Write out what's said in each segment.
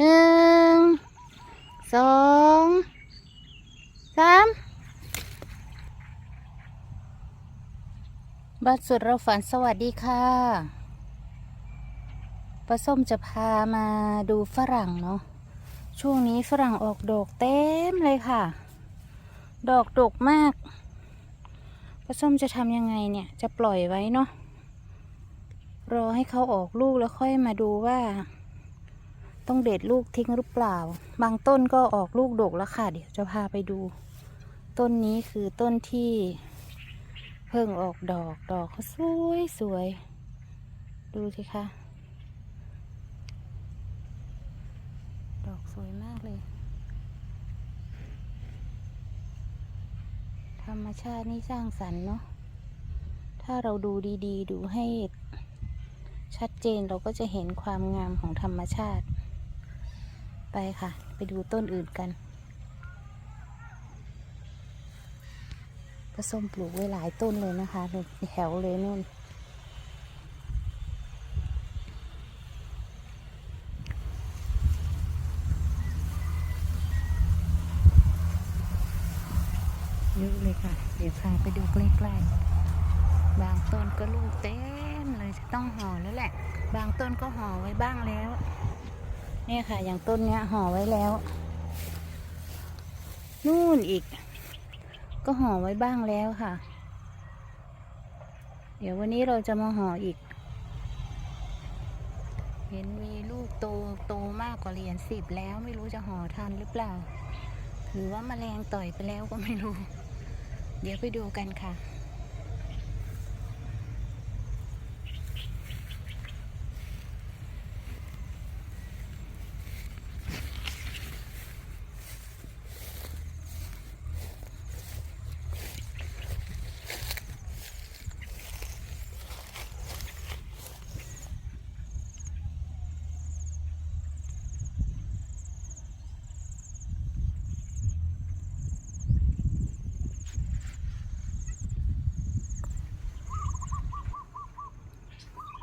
หนึ่งสองสามบัดสุดเราฝันสวัสดีค่ะป้าส้มจะพามาดูฝรั่งเนาะช่วงนี้ฝรั่งออกดอกเต็มเลยค่ะ ดอกดกมากป้าส้มจะทำยังไงเนี่ยจะปล่อยไว้เนาะรอให้เขาออกลูกแล้วค่อยมาดูว่า ต้องเด็ดลูกทิ้งหรือเปล่า บางต้นก็ออกลูกดกแล้วค่ะ เดี๋ยวจะพาไปดู ต้นนี้คือต้นที่ เพิ่งออกดอกดอกเขาสวยสวย ดูสิคะ ดอกสวยมากเลย ธรรมชาตินี่สร้างสรรค์เนาะ ถ้าเราดูดีๆ ดูให้ชัดเจนเราก็จะเห็นความงามของธรรมชาติ ไปค่ะ ไปดูต้นอื่นกันผสมปลูกไว้หลายต้นเลยนะคะเป็นแถวเลยนู่น เยอะเลยค่ะ เดี๋ยวพาไปดูใกล้ๆ บางต้นก็ลูกเต็มเลยจะต้องห่อแล้วแหละ บางต้นก็ห่อไว้บ้างแล้ว เนี่ยค่ะ อย่างต้นเนี้ยห่อไว้แล้ว นู่นอีก ก็ห่อไว้บ้างแล้วค่ะ เดี๋ยววันนี้เราจะมาห่ออีก เห็นมีลูกโตโตมากกว่าเหรียญสิบแล้วไม่รู้จะห่อทันหรือเปล่า หรือว่าแมลงต่อยไปแล้วก็ไม่รู้ เดี๋ยวไปดูกันค่ะ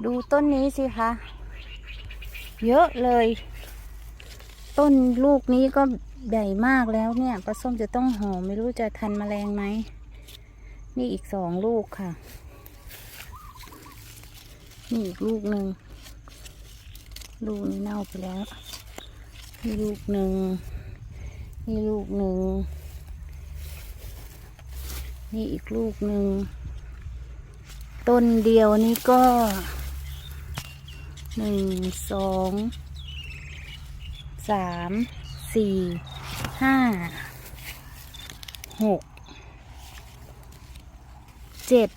ดูต้นนี้สิคะ เยอะเลย ต้นลูกนี้ก็ใหญ่มากแล้วเนี่ยปลาส้มจะต้องห่อไม่รู้จะทันแมลงไหม นี่อีกสองลูกค่ะ นี่อีกลูกหนึ่ง ลูกนี้เน่าไปแล้ว นี่ลูกหนึ่ง นี่ลูกหนึ่ง นี่อีกลูกหนึ่ง ต้นเดียวนี่ก็ หนึ่งสองสามสี่ห้าหกเจ็ด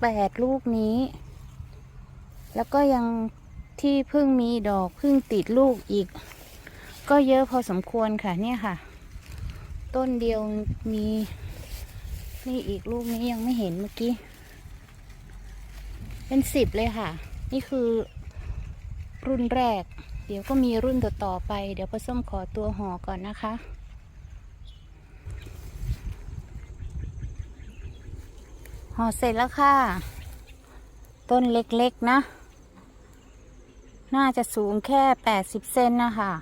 แปดลูกนี้ แล้วก็ยังที่เพิ่งมีดอกเพิ่งติดลูกอีก ก็เยอะพอสมควรค่ะเนี่ยค่ะ ต้นเดียวมีนี่อีกลูกนี้ยังไม่เห็นเมื่อกี้ เป็นสิบเลยค่ะ นี่คือรุ่นแรก เดี๋ยวก็มีรุ่นต่อๆไป เดี๋ยวป้าส้มขอตัวห่อก่อนนะคะ ห่อเสร็จแล้วค่ะ ต้นเล็กๆนะ น่าจะสูงแค่แปดสิบเซนนะคะ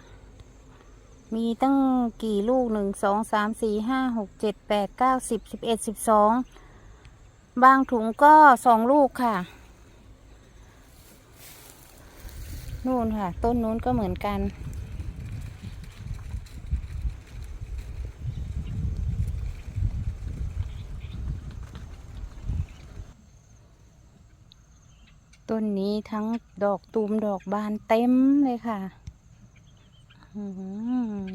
มีตั้งกี่ลูกหนึ่งสองสามสี่ห้าหกเจ็ดแปดเก้าสิบสิบเอ็ดสิบสองบางถุงก็สองลูกค่ะ นู่นค่ะ ต้นนู้นก็เหมือนกัน ต้นนี้ทั้งดอกตูมดอกบานเต็มเลยค่ะ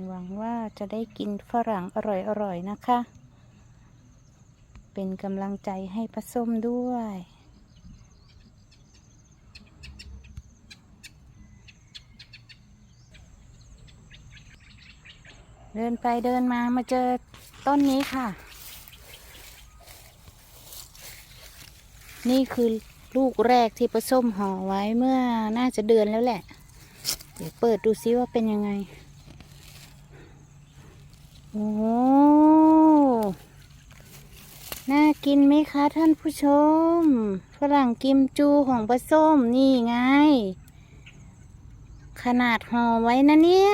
หวังว่าจะได้กินฝรั่งอร่อยๆนะคะ เป็นกำลังใจให้ป้าส้มด้วย เดินไปเดินมามาเจอต้นนี้ค่ะ นี่คือลูกแรกที่ป้าส้มห่อไว้เมื่อน่าจะเดือนแล้วแหละ เดี๋ยวเปิดดูซิว่าเป็นยังไง โอ้โหน่ากินไหมคะท่านผู้ชม ฝรั่งกิมจูของป้าส้มนี่ไง ขนาดห่อไว้นะเนี่ย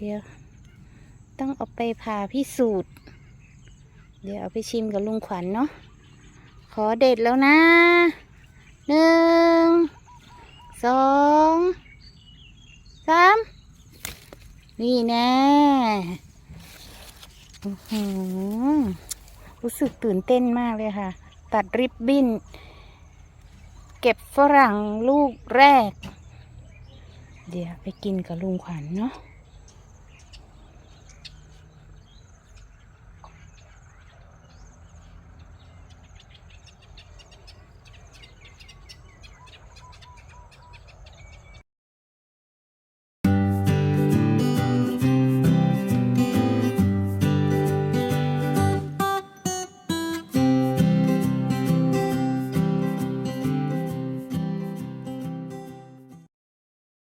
เดี๋ยว ต้องเอาไปผ่าพิสูจน์ เดี๋ยวเอาไปชิมกับลุงขวัญเนาะ ขอเด็ดแล้วนะหนึ่งสองสามนี่แน่อู้สึกตื่นเต้นมากเลยค่ะ ตัดริบบิ้น เก็บฝรั่งลูกแรก เดี๋ยวไปกินกับลุงขวัญเนาะ